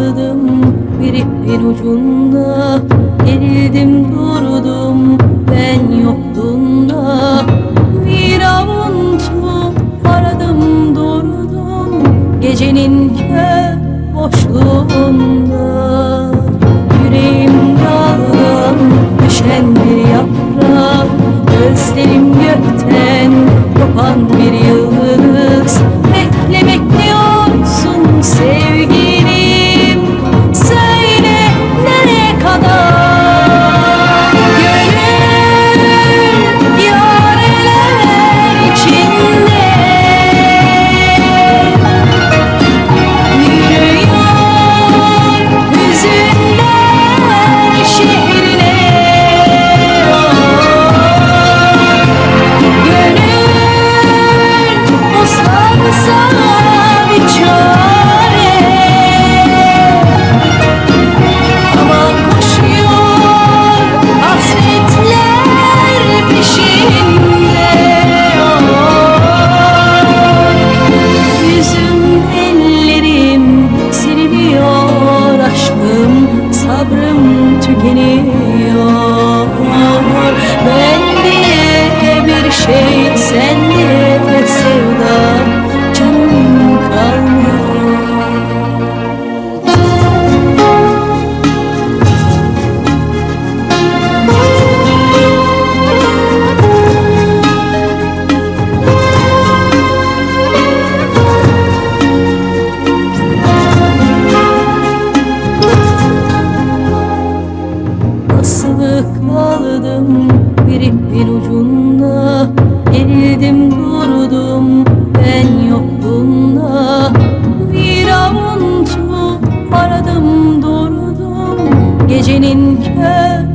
kaldım bir ipin ucunda. Gerildim durdum ben yokluğunda Bir avuntu aradım durdum Gecenin kör boşluğunda. Yüreğim dağdan düşen bir yaprak Gözlerim gökten kopan bir yıldız tükeniyor Ben diye bir şey Asılı kaldım bir ipin ucunda? Gerildim durdum ben yokluğunda Bir avuntu aradım durdum. Gecenin kör